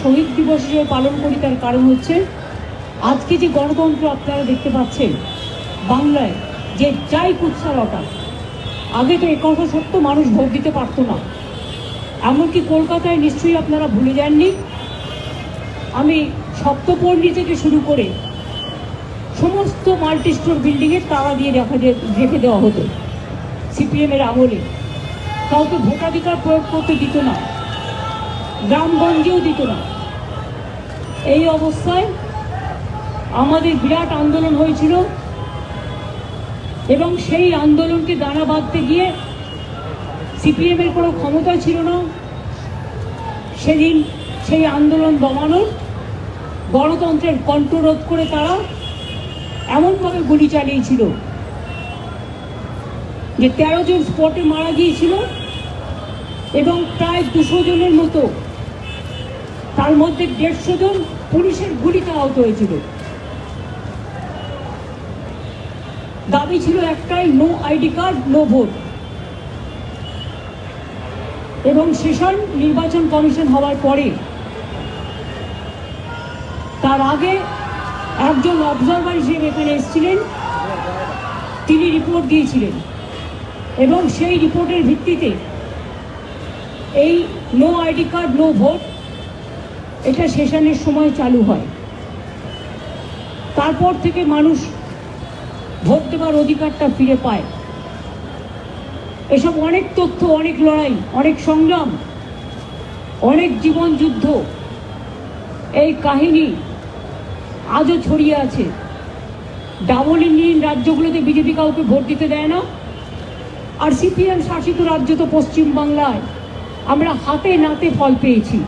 শহীদ দিবস হিসেবে পালন করি, তার কারণ হচ্ছে আজকে যে গণতন্ত্র আপনারা দেখতে পাচ্ছেন, বাংলায় যে যাই কুৎসারটা আগে তো একথা সত্য মানুষ ভোট দিতে পারতো না। এমনকি কলকাতায় নিশ্চয়ই আপনারা ভুলে যাননি, আমি সপ্তপর্ণি থেকে শুরু করে সমস্ত মাল্টি স্টোর বিল্ডিংয়ে তালা দিয়ে যে রেখে দেওয়া হতো, সিপিএমের আমলে। কাউকে ভোটাধিকার প্রয়োগ করতে দিত না। গ্রামগঞ্জেও দিত না। এই অবস্থায় আমাদের বিরাট আন্দোলন হয়েছিল এবং সেই আন্দোলনকে দাঁড়া বাঁধতে গিয়ে সিপিএমের কোনো ক্ষমতা ছিল না। সেদিন সেই আন্দোলন দমানোর গণতন্ত্রের কণ্ঠরোধ করে তারা এমনভাবে গুলি চালিয়েছিল যে তেরো জন স্পটে মারা গিয়েছিল এবং প্রায় দুশো জনের মতো তার মধ্যে দেড়শো জন পুলিশের গুলিতে আহত হয়েছিল। দাবি ছিল একটাই no ID card no vote এবং সেশন নির্বাচন কমিশন হওয়ার পরে, তার আগে একজন অবজারভার হিসেবে এখানে এসেছিলেন। তিনি রিপোর্ট দিয়েছিলেন। এবং সেই রিপোর্টের ভিত্তিতে এই no ID card no vote এটা সেশনের সময় চালু হয়। তারপর থেকে মানুষ ভোট দেওয়ার অধিকারটা ফিরে পায়। এসব অনেক তথ্য, অনেক লড়াই, অনেক সংগ্রাম, অনেক জীবন যুদ্ধ, এই কাহিনী আজও ছড়িয়ে আছে। ডাবল ইঞ্জিন রাজ্যগুলোতে বিজেপি কাউকে ভোট দিতে দেয় না। আর সিপিএম শাসিত রাজ্য তো পশ্চিমবাংলায়। আমরা হাতে নাতে ফল পেয়েছি।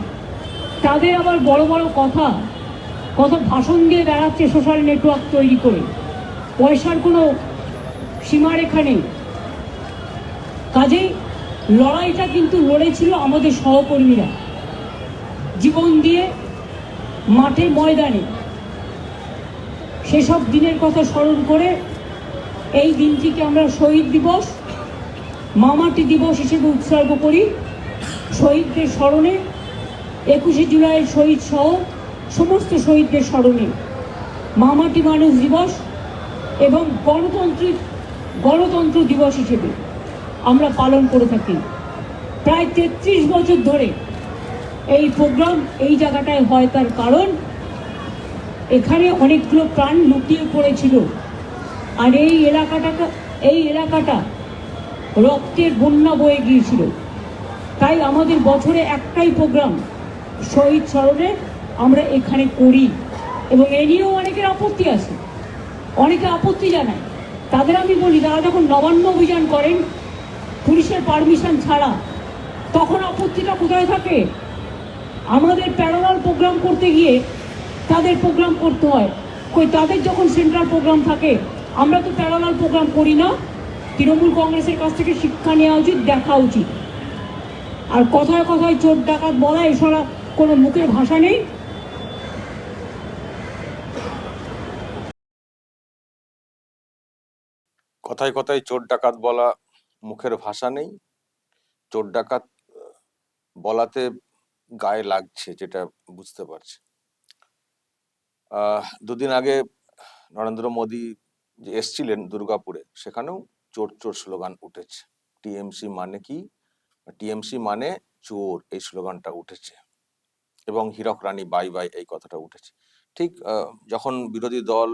তাদের আবার বড় বড় কথা কত ভাষণ দিয়ে বেড়াচ্ছে সোশ্যাল নেটওয়ার্ক তৈরি করে। পয়সার কোনো সীমারেখা নেই। কাজেই লড়াইটা কিন্তু লড়েছিল আমাদের সহকর্মীরা। জীবন দিয়ে মাঠে ময়দানে। সেসব দিনের কথা স্মরণ করে এই দিনটিকে আমরা শহীদ দিবস, মামাটি দিবস হিসেবে উৎসর্গ করি। শহীদদের স্মরণে একুশে জুলাইয়ের শহীদ সহ সমস্ত শহীদদের স্মরণে মামাটি মানুষ দিবস এবং গণতন্ত্রিক গণতন্ত্র দিবস হিসেবে আমরা পালন করে থাকি। প্রায় তেত্রিশ বছর ধরে এই প্রোগ্রাম এই জায়গাটায় হয় তার কারণ, এখানে অনেকগুলো প্রাণ লুকিয়ে পড়েছিল। আর এই এলাকাটাকে, এই এলাকাটা রক্তের বন্যা বয়ে গিয়েছিল। তাই আমাদের বছরে একটাই প্রোগ্রাম শহীদ স্মরণে আমরা এখানে করি। এবং এ নিয়েও অনেকের আপত্তি আছে। অনেকে আপত্তি জানায়। তাদের আমি বলি, তারা যখন নবান্ন অভিযান করেন, পুলিশের পারমিশন ছাড়া, তখন আপত্তিটা কোথায় থাকে? আমাদের প্যারালাল প্রোগ্রাম করতে গিয়ে তাদের প্রোগ্রাম করতে হয়। কই, তাদের যখন সেন্ট্রাল প্রোগ্রাম থাকে, আমরা তো প্যারালাল প্রোগ্রাম করি না। তৃণমূল কংগ্রেসের কাছ থেকে শিক্ষা নেওয়া উচিত, দেখা উচিত। আর কথায় কথায় চোর ডাকাত বলা এছাড়া কোনো মুখের ভাষা নেই। কথায় কথায় চোর ডাকাত বলা মুখের ভাষা নেই। চোর ডাকাত বলাতে গায়ে লাগছে যেটা বুঝতে পারছি। দুদিন আগে নরেন্দ্র মোদী যে এসছিলেন দুর্গাপুরে, সেখানেও চোর চোর স্লোগান উঠেছে। টিএমসি মানে কি? টিএমসি মানে চোর, এই স্লোগানটা উঠেছে। এবং হীরক রানী বাই বাই এই কথাটা উঠেছে। ঠিক যখন বিরোধী দল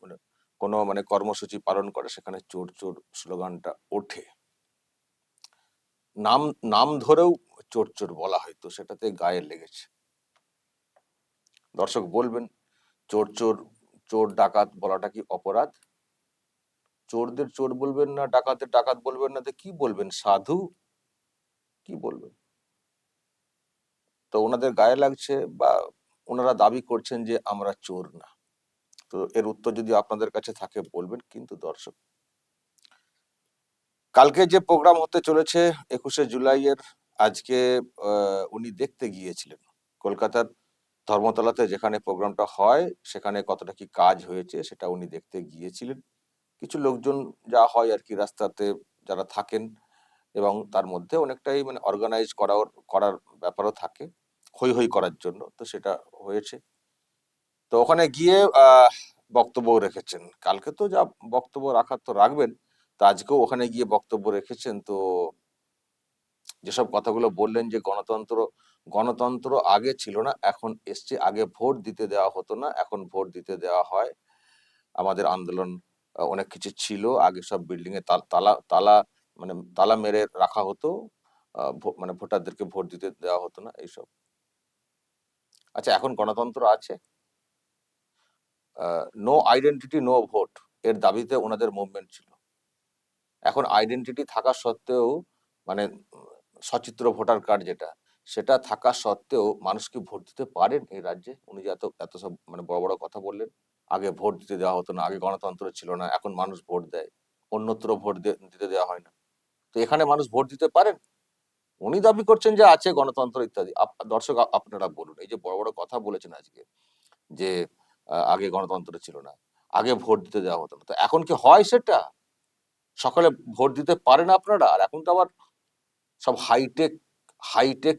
মানে কোনো মানে কর্মসূচি পালন করে, সেখানে চোর চোর স্লোগানটা ওঠে। নাম নাম ধরেও চোর চোর বলা হয়, তো সেটাতে গায়ে লেগেছে। দর্শক বলবেন, চোর চোর চোর ডাকাত বলাটা কি অপরাধ? চোরদের চোর বলবেন না, ডাকাতের ডাকাত বলবেন না কি বলবেন, সাধু? কি বলবেন? তো ওনাদের গায়ে লাগছে বা ওনারা দাবি করছেন যে আমরা চোর না। তো এর উত্তর যদি আপনাদের কাছে থাকে বলবেন কিন্তু দর্শক। কালকে যে প্রোগ্রাম হতে চলেছে একুশে জুলাইয়ের আজকে উনি দেখতে গিয়েছিলেন। কলকাতার ধর্মতলাতে যেখানে প্রোগ্রামটা হয়, সেখানে কতটা কি কাজ হয়েছে সেটা উনি দেখতে গিয়েছিলেন। কিছু লোকজন যা হয় আর কি রাস্তাতে যারা থাকেন এবং তার মধ্যে অনেকটাই মানে অর্গানাইজ করার করার ব্যাপারও থাকে হই হই করার জন্য। তো সেটা হয়েছে। তো ওখানে গিয়ে বক্তব্য রেখেছেন। কালকে তো যা বক্তব্য রাখার তো রাখবেন, তো আজকেও ওখানে গিয়ে বক্তব্য রেখেছেন। তো যেসব কথাগুলো বললেন যে গণতন্ত্র গণতন্ত্র আগে ছিল না, এখন এসছে। আগে ভোট দিতে দেওয়া হতো না, এখন ভোট দিতে দেওয়া হয়। আমাদের আন্দোলন অনেক কিছু ছিল। আগে সব বিল্ডিং এ তালা তালা মানে তালা মেরে রাখা হতো মানে ভোটারদেরকে ভোট দিতে দেওয়া হতো না, এইসব। আচ্ছা এখন গণতন্ত্র আছে। নো আইডেন্টিটি নো ভোট এর দাবিতে ওনাদের মুভমেন্ট ছিল। এখন আইডেন্টিটি থাকা সত্ত্বেও মানে সচিত্র ভোটার কার্ড যেটা, সেটা থাকা সত্ত্বেও মানুষ কি ভোট দিতে পারেন এই রাজ্যে? উনি যে এত এত সব মানে বড় বড় কথা বললেন, আগে ভোট দিতে দেওয়া হতো না, আগে গণতন্ত্র ছিল না, এখন মানুষ ভোট দেয়। অন্যত্র ভোট দিতে দেওয়া হয় না। তো এখানে মানুষ ভোট দিতে পারেন? উনি দাবি করছেন যে আছে গণতন্ত্র ইত্যাদি। দর্শক আপনারা বলুন, এই যে বড় বড় কথা বলেছেন আজকে যে আগে গণতন্ত্র ছিল না, আগে ভোট দিতে দেওয়া হতো না। তো এখন কি হয় সেটা? সকালে ভোট দিতে পারেন আপনারা? আর এখন তো আবার সব হাইটেক হাইটেক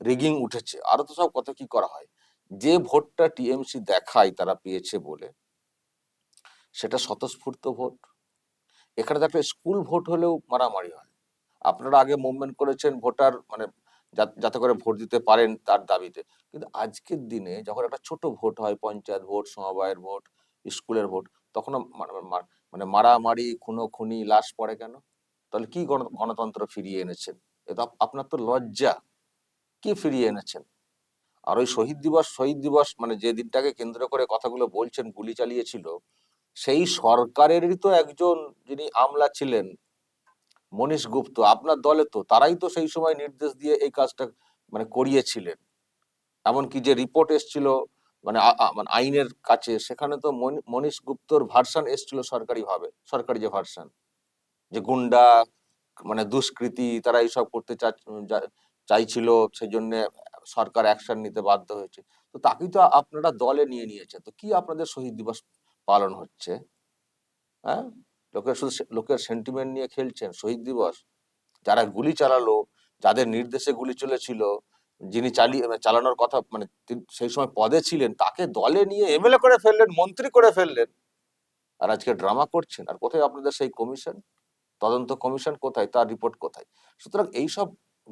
রিগিং উঠেছে। আরও তো সব কত কি করা হয়? যে ভোটটা টিএমসি দেখায় তারা পেয়েছে বলে, সেটা স্বতঃস্ফূর্ত ভোট। এখানে তো একটা স্কুল ভোট হলেও মারামারি হয়। আপনারা আগে মুভমেন্ট করেছেন ভোটার মানে যাতে করে ভোট দিতে পারেন তার দাবিতে। কিন্তু আজকের দিনে যখন একটা ছোট ভোট হয়, পঞ্চায়েত ভোট সমবায়ের ভোট স্কুলের ভোট তখন মানে মারামারি খুনো খুনি লাশ পড়ে কেন? তাহলে কি গণ- গণতন্ত্র ফিরিয়ে এনেছেন? এটা আপ- আপনার তো লজ্জা। কি ফিরিয়ে এনেছেন? আর ওই শহীদ দিবস শহীদ দিবস মানে যে দিনটাকে কেন্দ্র করে কথাগুলো বলছেন, গুলি চালিয়েছিল সেই সরকারেরই তো একজন যিনি আমলা ছিলেন, মনীষ গুপ্ত, আপনার দলে তো, তারাই তো সেই সময় নির্দেশ দিয়ে এই কাজটা মানে করিয়েছিলেন। এমনকি যে রিপোর্ট এসছিল মানে মানে আইনের কাছে, সেখানে তো মনীষ গুপ্তর ভার্সন এসছিল সরকারি ভাবে সরকারি যে ভার্সন যে গুন্ডা মানে দুষ্কৃতি, তারা এইসব করতে চাইছিল সেই জন্য সরকার অ্যাকশন নিতে বাধ্য হয়েছে। তো তাকেই তো আপনারা দলে নিয়ে নিয়েছেন, তো কি আপনাদের শহীদ দিবস পালন হচ্ছে। হ্যাঁ? লোকের শুধু লোকের সেন্টিমেন্ট নিয়ে খেলছেন, শহীদ দিবস। যারা গুলি চালালো, যাদের নির্দেশে গুলি চলেছিল, যিনি চালিয়ে মানে চালানোর কথা মানে সেই সময় পদে ছিলেন, তাকে দলে নিয়ে এমএলএ করে ফেললেন, মন্ত্রী করে ফেললেন। আর আজকে ড্রামা করছেন। আর কোথায় আপনাদের সেই কমিশন? তদন্ত কমিশন কোথায়? তার রিপোর্ট কোথায়? সুতরাং এইসব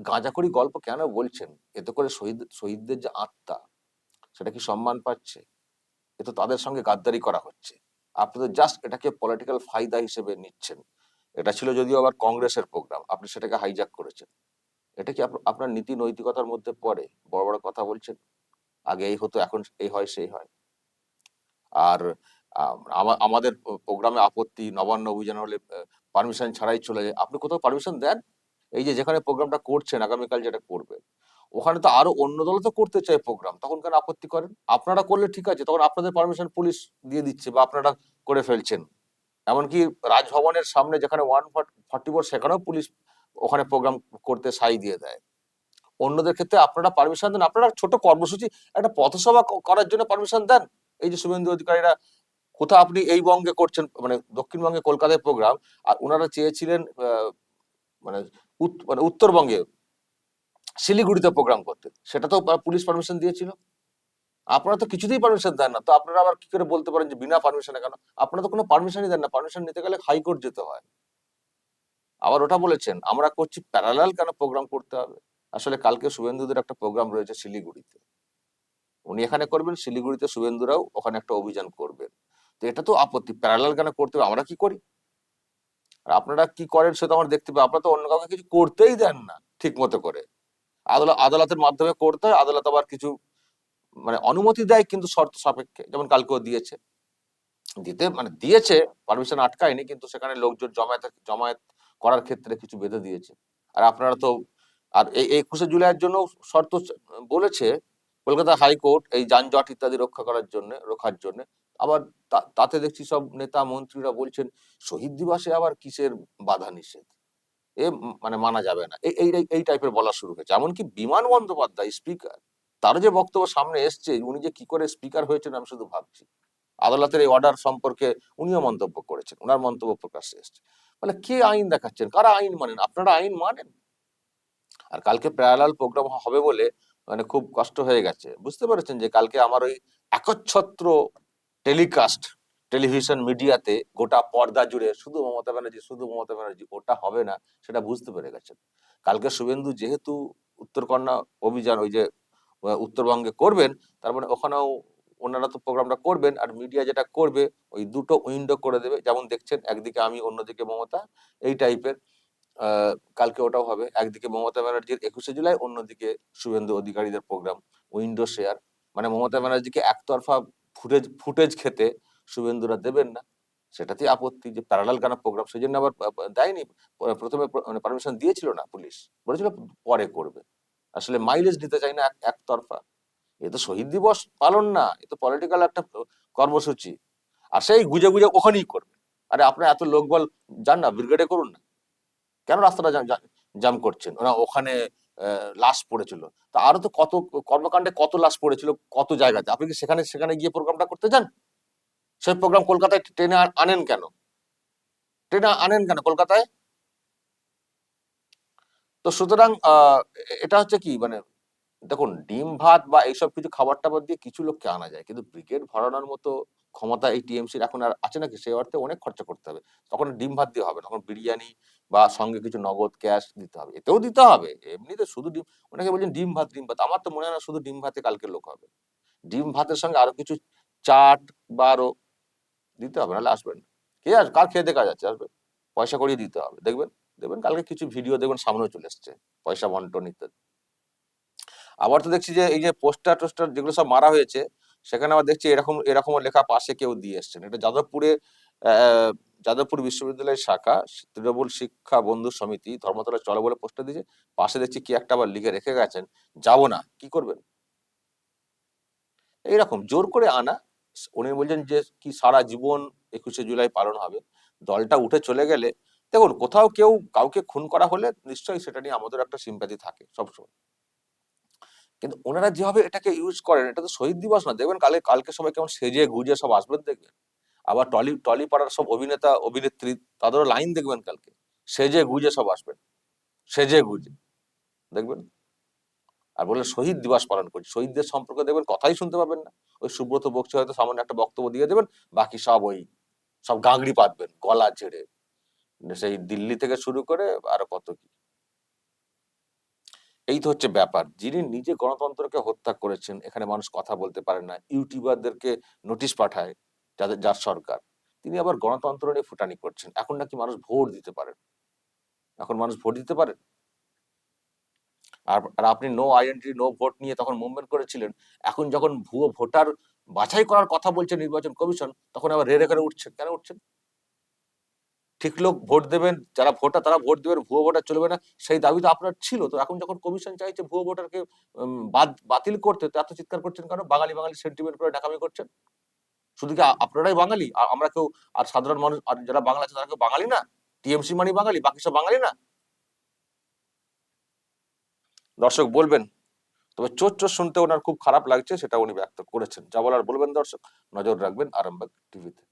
গাঁজাখড়ি গল্প কেন বলছেন? এতে করে শহীদ, শহীদদের যে আত্মা, সেটা কি সম্মান পাচ্ছে? এ তো তাদের সঙ্গে গাদ্দারি করা হচ্ছে। আপনাদের জাস্ট এটাকে পলিটিক্যাল ফায়দা হিসেবে নিচ্ছেন। এটা ছিল যদিও আবার কংগ্রেসের প্রোগ্রাম আপনি সেটাকে হাইজ্যাক করেছেন। এটা কি আপনার নীতি নৈতিকতার মধ্যে পড়ে? বড় বড় কথা বলছেন। আগে এই হতো, এখন এই হয়, সেই হয়। আর আমাদের প্রোগ্রামে আপত্তি, নবান্ন অভিযান হলে পারমিশন ছাড়াই চলে যায়। আপনি কোথাও পারমিশন দেন? এই যে যেখানে প্রোগ্রামটা করছেন, আগামীকাল যেটা করবেন। ওখানে তো আরও অন্য দল তো করতে চায় প্রোগ্রাম তখন কেন আপত্তি করেন? আপনারা করলে ঠিক আছে, তখন আপনাদের পারমিশন পুলিশ দিয়ে দিচ্ছে বা আপনারা করে ফেলছেন। এমনকি রাজভবনের সামনে যেখানে ওয়ান ফর্টি ফোর সেখানেও পুলিশ ওখানে প্রোগ্রাম করতে সাই দিয়ে দেয়। অন্যদের ক্ষেত্রে আপনারা পারমিশন দেন, আপনারা ছোট কর্মসূচি, একটা পথসভা করার জন্য পারমিশন দেন। এই যে শুভেন্দু অধিকারীরা, কোথাও আপনি এই বঙ্গে করছেন মানে দক্ষিণবঙ্গে কলকাতায় প্রোগ্রাম আর ওনারা চেয়েছিলেন মানে মানে উত্তরবঙ্গে শিলিগুড়িতে প্রোগ্রাম করতে। সেটা তো পুলিশ পারমিশন দিয়েছিল। আপনারা তো কিছুতেই পারমিশন দেন না। তো আপনারা আবার কি করে বলতে পারেন যে বিনা পারমিশনে কেন? আপনারা তো কোনো পারমিশনই দেন না। পারমিশন নিতে গেলে হাইকোর্ট যেতে হয়। আবার ওটা বলেছেন, আমরা করছি প্যারালাল কেন প্রোগ্রাম করতে হবে? আসলে কালকে শুভেন্দুদের একটা প্রোগ্রাম রয়েছে শিলিগুড়িতে। উনি এখানে করবেন, শিলিগুড়িতে শুভেন্দুরাও ওখানে একটা অভিযান করবেন। তো এটা তো আপত্তি। প্যারালাল কেন করতে হবে? আমরা কি করি? আর আপনারা কি করেন সেটা আমার দেখতে পাই আপনারা তো অন্য কাউকে কিছু করতেই দেন না ঠিক মতো করে। আদালতের মাধ্যমে করতে হয়, আদালত আবার কিছু মানে অনুমতি দেয় কিন্তু শর্ত সাপেক্ষে, যেমন কালকেও দিয়েছে। দিতে মানে দিয়েছে পারমিশন আটকায়নি, কিন্তু সেখানে লোকজন জমায়েত জমায়েত করার ক্ষেত্রে কিছু বেঁধে দিয়েছে। আর আপনারা তো, আর এই একুশে জুলাইয়ের জন্য শর্ত বলেছে, কলকাতা হাইকোর্ট এই যানজট ইত্যাদি রক্ষা করার জন্য রক্ষার জন্য। আবার তাতে দেখছি সব নেতা মন্ত্রীরা বলছেন, শহীদ দিবসে আবার কিসের বাধা নিষেধ? এ মানে মানা যাবে না। এই এই টাইপের বলা শুরু হয়েছে। এমনকি বিমান বন্দ্যোপাধ্যায় স্পিকার, তার যে বক্তব্য সামনে এসছে, উনি যে কি করে স্পিকার হয়েছেন আমি শুধু ভাবছি। আদালতের এই অর্ডার সম্পর্কে উনিও মন্তব্য করেছেন ওনার মন্তব্য প্রকাশ্যে এসছে। মানে কে আইন দেখাচ্ছেন? কারা আইন মানেন? আপনারা আইন মানেন? আর কালকে প্যারালাল প্রোগ্রাম হবে বলে মানে খুব কষ্ট হয়ে গেছে। বুঝতে পেরেছেন যে কালকে আমার ওই একচ্ছত্র টেলিকাস্ট টেলিভিশন মিডিয়াতে গোটা পর্দা জুড়ে শুধু মমতা ব্যানার্জি, শুধু মমতা ব্যানার্জি, ওটা হবে না, সেটা বুঝতে পেরে গেছেন। কালকে শুভেন্দু যেহেতু উত্তরকন্যা অভিযান, ওই যে উত্তরবঙ্গে করবেন, তার মানে ওখানেও ওনারা তো প্রোগ্রামটা করবেন, আর মিডিয়া যেটা করবে, ওই দুটো উইন্ডো করে দেবে। যেমন দেখছেন, একদিকে আমি, অন্যদিকে মমতা, এই টাইপের। কালকে ওটাও হবে, একদিকে মমতা ব্যানার্জির একুশে জুলাই, অন্যদিকে শুভেন্দু অধিকারীদের প্রোগ্রাম, উইন্ডো শেয়ার। মানে মমতা ব্যানার্জিকে একতরফা ফুটেজ ফুটেজ খেতে শুভেন্দুরা দেবেন না। সেটাতেই আপত্তি যে প্যারালাল কেন প্রোগ্রাম সেই জন্য আবার দেয়নি। প্রথমে মানে পারমিশন দিয়েছিল না পুলিশ। বলেছিল পরে করবে। আসলে মাইলেজ নিতে চাই না একতরফা। এ তো শহীদ দিবস পালন না, এ তো পলিটিক্যাল একটা কর্মসূচি। আর সেই গুজে গুজে ওখানেই করবে। আরে আপনার এত লোকবল যান না ব্রিগেডে করুন না। কেন রাস্তাটা জাম- করছেন? ওরা ওখানে লাশ পড়েছিল। তা আরও তো কত কর্মকাণ্ডে কত লাশ পড়েছিল, কত জায়গাতে? আপনি কি সেখানে সেখানে গিয়ে প্রোগ্রামটা করতে যান সেই প্রোগ্রাম কলকাতায় ট্রেনে আনেন কেন? ট্রেনে আনেন কেন কলকাতায়? তো সুতরাং এটা হচ্ছে কি মানে দেখুন, ডিম ভাত বা এইসব কিছু খাবার টাবার দিয়ে কিছু লোককে আনা যায়, কিন্তু ব্রিগেড ভরানোর মতো ক্ষমতা এই টিএমসির এখন আর আছে নাকি? সেই অর্থে অনেক খরচা করতে হবে। তখন ডিম ভাত দিয়ে হবে, তখন বিরিয়ানি বা সঙ্গে কিছু নগদ ক্যাশ দিতে হবে। এতেও দিতে হবে, এমনিতে শুধু ডিম অনেকে বলছেন ডিম ভাত ডিম ভাত। আমার তো মনে হয় না শুধু ডিম ভাতে কালকে লোক হবে। ডিম ভাতের সঙ্গে আরও কিছু চাট বা আরও দিতে হবে, নাহলে আসবেন। কে আস, কার খেয়ে দেখা যাচ্ছে আসবেন পয়সা করিয়ে দিতে হবে, দেখবেন দেখবেন কালকে কিছু ভিডিও দেখবেন সামনেও চলে এসছে, পয়সা বন্টন ইত্যাদি। আবার তো দেখছি যে, এই যে পোস্টার টোস্টার যেগুলো সব মারা হয়েছে, সেখানে আবার দেখছি এরকম এরকম লেখা পাশে কেউ দিয়ে এসছেন। এটা যাদবপুরে যাদবপুর বিশ্ববিদ্যালয়ের শাখা, তৃণমূল শিক্ষা বন্ধু সমিতি ধর্মতলা চলো বলে পোস্টার দিয়েছে। পাশে দেখছি কি একটা আবার লিখে রেখে গেছেন, যাব না, কি করবেন? এইরকম, জোর করে আনা উনি বলছেন যে কি সারা জীবন একুশে জুলাই পালন হবে। দলটা উঠে চলে গেলে, দেখুন, কোথাও কেউ কাউকে খুন করা হলে নিশ্চয়ই সেটা নিয়ে আমাদের একটা সিম্প্যাথি থাকে সবসময়। কিন্তু ওনারা যেভাবে এটাকে ইউজ করেন, এটা তো শহীদ দিবস না দেখবেন কালে, কালকে সবাই কেমন সেজে গুজে সব আসবেন দেখবেন। আবার টলি টলি পাড়ার সব অভিনেতা, অভিনেত্রী, তাদেরও লাইন দেখবেন কালকে। সেজে গুজে সব আসবেন। সেজে গুজে। দেখবেন? আর বলে শহীদ দিবস পালন করছি। শহীদদের সম্পর্কে দেখবেন, কথাই শুনতে পাবেন না। ওই সুব্রত বক্সি হয়তো সামান্য একটা বক্তব্য দিয়ে দেবেন, বাকি সব ওই, সব গাঁগড়ি পাতবেন, গলা ছেড়ে। সেই দিল্লি থেকে শুরু করে আরও কত কি। এই তো হচ্ছে ব্যাপার। যিনি নিজে গণতন্ত্রকে হত্যা করেছেন, এখানে মানুষ কথা বলতে পারে না। ইউটিউবারদেরকে নোটিশ পাঠায় যাদের, যার সরকার। তিনি আবার গণতন্ত্র নিয়ে ফুটানি করছেন। এখন নাকি মানুষ ভোট দিতে পারেন। এখন মানুষ ভোট দিতে পারেন? আর আপনি নো আইডেন্টি নো ভোট নিয়ে তখন মুভমেন্ট করেছিলেন, এখন যখন ভুয়ো ভোটার বাছাই করার কথা বলছে নির্বাচন কমিশন, তখন আবার রেড়ে করে উঠছেন। কেন উঠছেন? ঠিক লোক ভোট দেবেন, যারা ভোটার তারা ভোট দেবেন, ভুয়ো ভোটার চলবে না, সেই দাবি তো আপনার ছিল। তো এখন যখন কমিশন চাইছে ভুয়ো ভোটারকে বাদ, বাতিল করতে, তো এত চিৎকার করছেন কেন? বাঙালি বাঙালি সেন্টিমেন্ট করে ডাকামি করছেন? শুধু কি আপনারাই বাঙালি? আর আমরা কেউ, আর সাধারণ মানুষ, আর যারা বাংলা আছে তারা কেউ বাঙালি না? টিএমসি মানে বাঙালি, বাকি সব বাঙালি না? দর্শক বলবেন, তবে চোর চোর শুনতে ওনার খুব খারাপ লাগছে সেটা উনি ব্যক্ত করেছেন। যা বলার বলবেন দর্শক, নজর রাখবেন আরামবাগ টিভিতে।